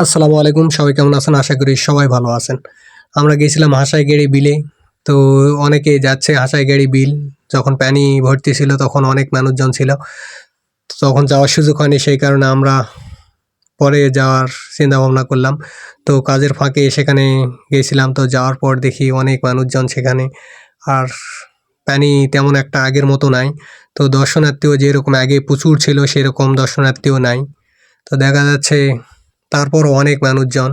আসসালামু আলাইকুম, সবাই কেমন আছেন? আশা করি সবাই ভালো আছেন। আমরা গেছিলাম হাসাই গেড়ি বিলে। তো অনেকে যাচ্ছে হাসাই গেড়ি বিল। যখন পানি ভর্তি ছিল, তখন অনেক মানুষজন ছিল। তখন যাওয়ার সুযোগ হয়নি, সেই কারণে আমরা পরে যাওয়ার চিন্তা ভাবনা করলাম। তো কাজের ফাঁকে সেখানে গেছিলাম। তো যাওয়ার পর দেখি অনেক মানুষজন সেখানে। আর পানি তেমন একটা আগের মতো নাই। তো দর্শনার্থীও যেরকম আগে প্রচুর ছিল, সেরকম দর্শনার্থীও নাই। তো দেখা যাচ্ছে তারপরও অনেক মানুষজন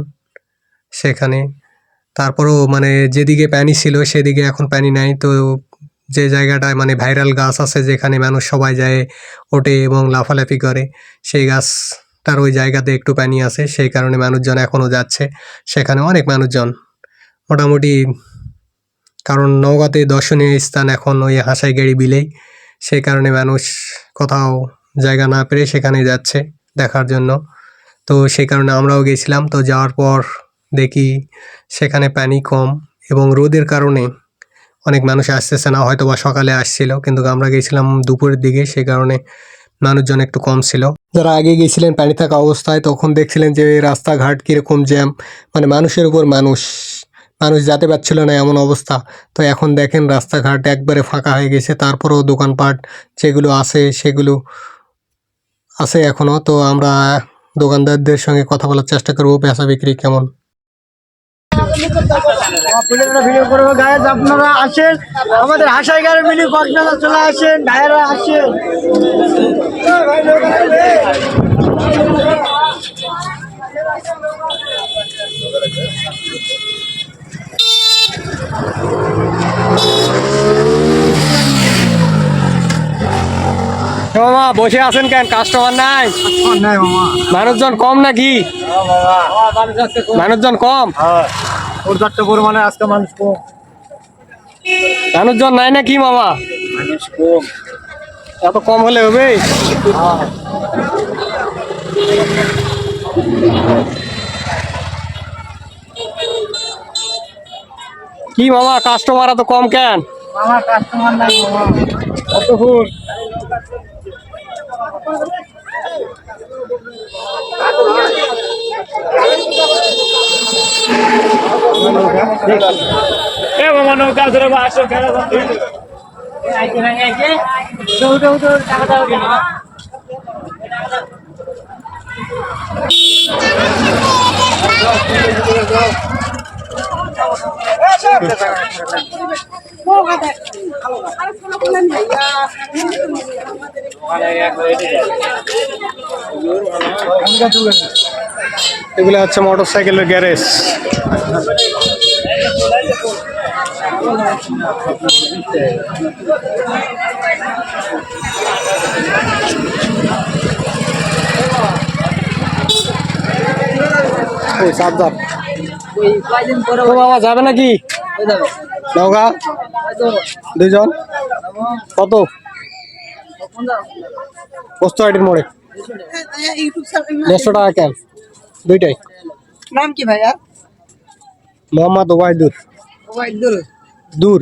সেখানে। তারপরও মানে যেদিকে পানি ছিল সেদিকে এখন পানি নাই। তো যে জায়গাটায় মানে ভাইরাল গাছ আছে যেখানে মানুষ সবাই যায়, ওঠে এবং লাফালাফি করে, সেই গাছটার ওই জায়গাতে একটু পানি আছে। সেই কারণে মানুষজন এখনও যাচ্ছে। সেখানে অনেক মানুষজন। মোটামুটি কারণ নওগাঁতে দর্শনীয় স্থান এখন ওই হাসাই হাসাইগাড়ি বিলেই। সেই কারণে মানুষ কোথাও জায়গা না পেরে সেখানে যাচ্ছে দেখার জন্য। তো সেই কারণে আমরাও গেছিলাম। তো যাওয়ার পর দেখি সেখানে পানি কম এবং রোদের কারণে অনেক মানুষ আসতেছে না হয়তো বা সকালে আসছিল, কিন্তু আমরা গেছিলাম দুপুরের দিকে, সেই কারণে মানুষজন একটু কম ছিল। যারা আগে গেছিলেন পানি থাকা অবস্থায়, তখন দেখছিলেন যে রাস্তাঘাট কীরকম জ্যাম মানে মানুষের উপর মানুষ মানুষ যেতে পারছিল না এমন অবস্থা। তো এখন দেখেন রাস্তাঘাট একবারে ফাঁকা হয়ে গেছে, তারপরেও দোকানপাট যেগুলো আছে, সেগুলো আছে এখনও তো আমরা দোকানদারদের সঙ্গে কথা বলার চেষ্টা করব, পেঁচা বিক্রি কেমন? গায়ে আপনারা আসেন, আমাদের হাসাই গাড়ি মিলি কক্সবাজার চলে আসেন, ভাইয়েরা আসেন। মামা বসে আছেন কেন? কাস্টমার নাই? মানুষজন কম নাকি? মানুষজন কম? পর্যাপ্ত পরিমাণে আজকে মানুষ কম মানুষজন নাই নাকি মামা? মানুষ কম এত কম হলে হবে? কি মামা কাস্টমার এত কম কেন? মামা কাস্টমার নাই মামা। কত ফুল এ মামা নৌকা ধরে বা আসো খেলা এগুলো হচ্ছে মোটর সাইকেলের গ্যারেজ সাবধান। ও বাবা যাবে নাকি? নৌকা? দুজন কত? পোস্ট আইডির মোড়ে। দেড়শো টাকা ক্যান দুইটাই। নাম কি ভাইয়া? মোহাম্মদ ওবায়দুর ওবাইদুল দূর।